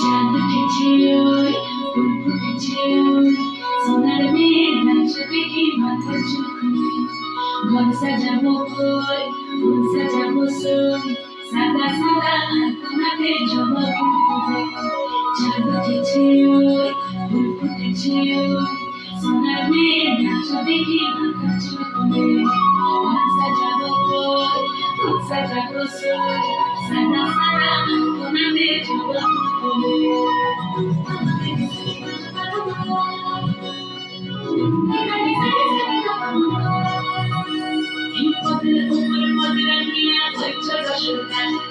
চাঁদ উঠেছে ওই ফুল ফুটেছে ওই সোনার মেয়ে নাচ দেখি মাথা চুকুনি ঘর সাজাবো কই ফুল সাজাবো সই সাদা সাদা আলপনাতে জবা ফুটবে চাঁদ উঠেছে ওই ফুল ফুটেছে ওই সোনার মেয়ে নাচ দেখি মাথা চুকুনি ঘর সাজাবো কই ফুল সাজাবো সই সাদা সাদা আলপনাতে জবা বিপদের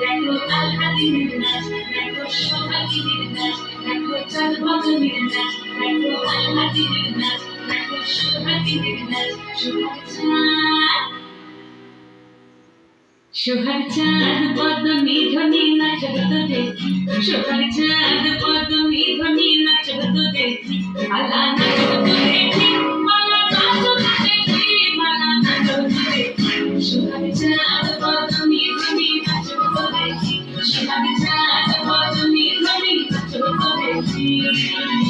দেখো আলহাদিনের নাচ দেখো নাচ চাঁদ বদনের নাচ দেখো আলহাদিনের নাচ দেখো নাচ সোহাগ চাঁদ পদ্মী ধ্বনি নাচব Thank you.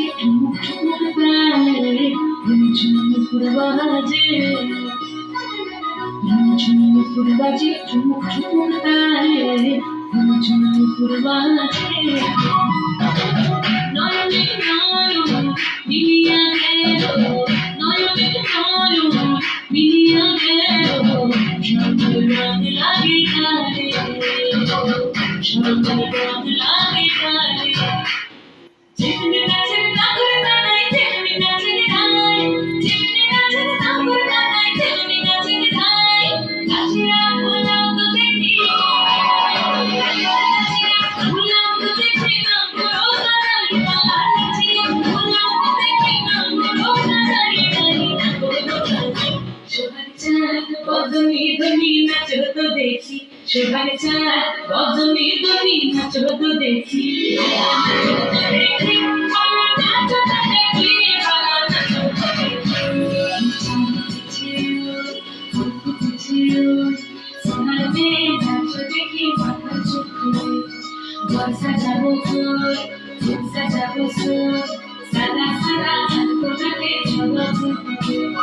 বাজে। ঝুমুর বাজে ঠুমুক ঠুমুক তালে ঝুমুর বাজে নয়নে নয়ন চাঁদ বদমি দমি নাচব তো দেখি শোভন চাঁদ বদমি দমি নাচব তো দেখি সাজাবো ফুল সাজাবো ফুল সারা সারা তোমাকে ঝলক